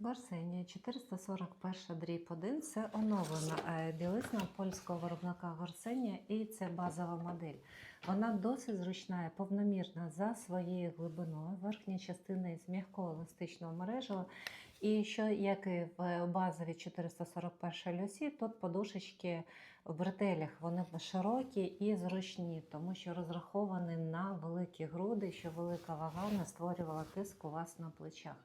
Гарсенія 441 дріб 1 це оновлена е, білизна польського виробника Гарсенія і це базова модель. Вона досить зручна повномірна за своєю глибиною. Верхня частина із м'якого еластичного мережева. І що, як і в базовій 441 льосі, тут подушечки в бретелях вони широкі і зручні, тому що розраховані на великі груди, що велика вага не створювала тиск у вас на плечах.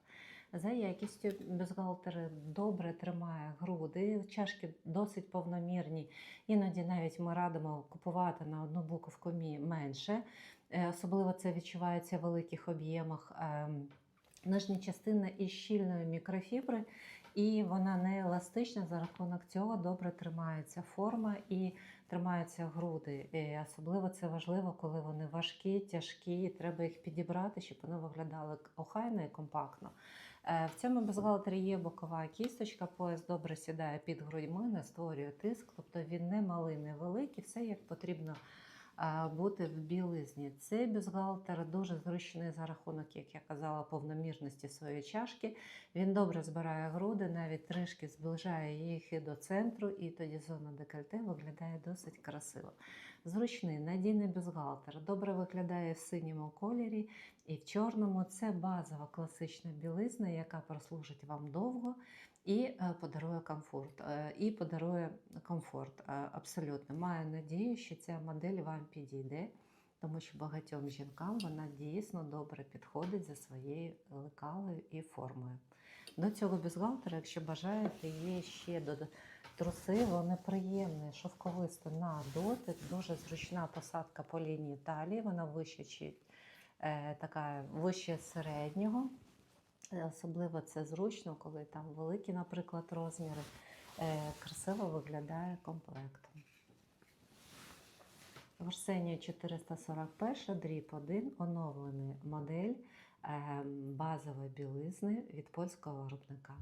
За якістю бюстгальтер добре тримає груди, чашки досить повномірні. Іноді навіть ми радимо купувати на одну буковку мі менше. Е, Особливо це відчувається в великих об'ємах. Ем, Нижня частина із щільної мікрофібри, і вона не еластична. За рахунок цього добре тримається форма і тримаються груди. І особливо це важливо, коли вони важкі, тяжкі, і треба їх підібрати, щоб вони виглядали охайно і компактно. Е, В цьому бюстгальтері є бокова кісточка, пояс добре сідає під грудьми, не створює тиск, тобто він не малий, не великий, все як потрібно бути в білизні. Цей бюстгальтер дуже зручний за рахунок, як я казала, повномірності своєї чашки. Він добре збирає груди, навіть трішки зближає їх і до центру, і тоді зона декольте виглядає досить красиво. Зручний, надійний бюстгальтер, добре виглядає в синьому кольорі і в чорному. Це базова класична білизна, яка прослужить вам довго і е, подарує комфорт. е, І подарує комфорт е, абсолютно. Маю надію, що ця модель вам підійде, тому що багатьом жінкам вона дійсно добре підходить за своєю лекалою і формою. До цього бюстгальтера, якщо бажаєте, є ще дода- труси, вони приємні, шовковисті на дотик, дуже зручна посадка по лінії талії, вона вища чи е, така вище середнього. Е, Особливо це зручно, коли там великі, наприклад, розміри. Е, Красиво виглядає комплектом. Версенія 441, дріб 1, оновлений модель е, базової білизни від польського виробника.